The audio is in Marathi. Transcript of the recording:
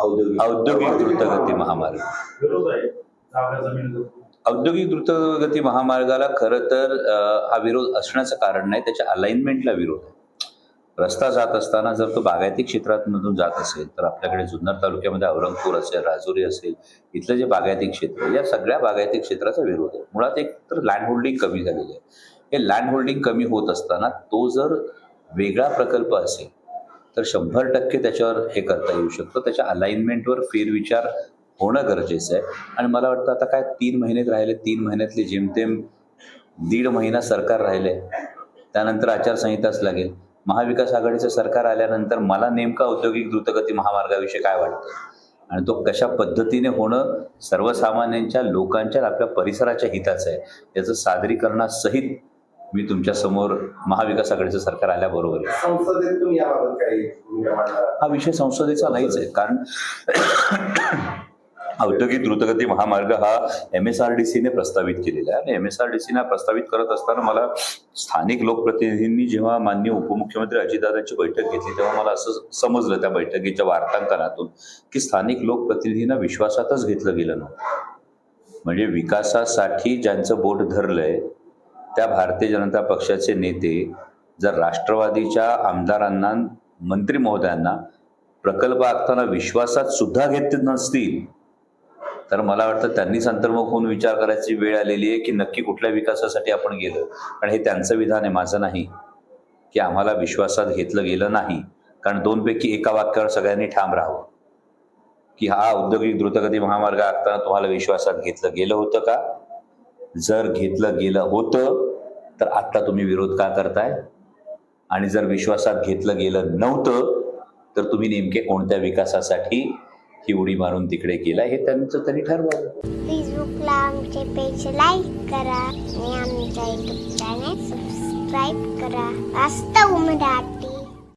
औद्योगिक औद्योगिक द्रुतगती महामार्ग. औद्योगिक द्रुतगती महामार्गाला खरं तर हा विरोध असण्याचं कारण नाही त्याच्या अलाइनमेंटला विरोध आहे. रस्ता जात असताना जर तो बागायती क्षेत्रातमधून जात असेल तर आपल्याकडे जुन्नर तालुक्यामध्ये औरंगपूर असेल राजुरी असेल इथलं जे बागायती क्षेत्र आहे, या सगळ्या बागायती क्षेत्राचा विरोध आहे. मुळात एक तर लँड होल्डिंग कमी झालेली आहे. हे लँड होल्डिंग कमी होत असताना तो जर वेगळा प्रकल्प असेल तर शंभर टक्के त्याच्यावर हे करता येऊ शकतं. त्याच्या अलाइनमेंटवर फेरविचार होणं गरजेचं आहे. आणि मला वाटतं आता काय तीन महिनेत राहिले तीन महिन्यातले जेमतेम दीड महिना सरकार राहिले. त्यानंतर आचारसंहिताच लागेल. महाविकास आघाडीचं सरकार आल्यानंतर मला नेमका औद्योगिक द्रुतगती महामार्गाविषयी काय वाटतं? आणि तो कशा पद्धतीने होणं सर्वसामान्यांच्या लोकांच्या आपल्या परिसराच्या हिताचं आहे. याचं सादरीकरणासहित मी तुमच्यासमोर महाविकास आघाडीचं सरकार आल्याबरोबर. हा विषय संसदेचा नाहीच आहे कारण औद्योगिक द्रुतगती महामार्ग हा एम एस आर डी सीने प्रस्तावित केलेला आहे. आणि एम एस आर डी सीने प्रस्तावित करत असताना मला स्थानिक लोकप्रतिनिधींनी जेव्हा माननीय उपमुख्यमंत्री अजितदादांची बैठक घेतली तेव्हा मला असं समजलं त्या बैठकीच्या वार्तांकनातून की स्थानिक लोकप्रतिनिधींना विश्वासातच घेतलं गेलं नव्हतं. म्हणजे विकासासाठी ज्यांचं बोट धरलंय त्या भारतीय जनता पक्षाचे नेते जर राष्ट्रवादीच्या आमदारांना मंत्री महोदयांना प्रकल्प आखताना विश्वासात सुद्धा घेत नसतील तर मला वाटतं त्यांनीच अंतर्मुख होऊन विचार करायची वेळ आलेली आहे की नक्की कुठल्या विकासासाठी आपण गेलो. आणि हे त्यांचं विधान आहे माझं नाही की आम्हाला विश्वासात घेतलं गेलं नाही. कारण दोनपैकी एका वाक्यावर सगळ्यांनी ठाम राहावं. की हा औद्योगिक द्रुतगती महामार्ग आखताना तुम्हाला विश्वासात घेतलं गेलं होतं का? जर घेतलं गेलं होतं तर आत्ता तुम्ही विरोध का करताय? आणि जर विश्वासात घेतलं गेलं नव्हतं तर तुम्ही नेमके कोणत्या विकासासाठी ही उडी मारून तिकडे गेला हे त्यांचं त्यांनी ठरवलं फेसबुकला आमचे पेज लाईक करा आणि आमच्या युट्यूब चॅनल सबस्क्राईब करा. वास्तव मराठी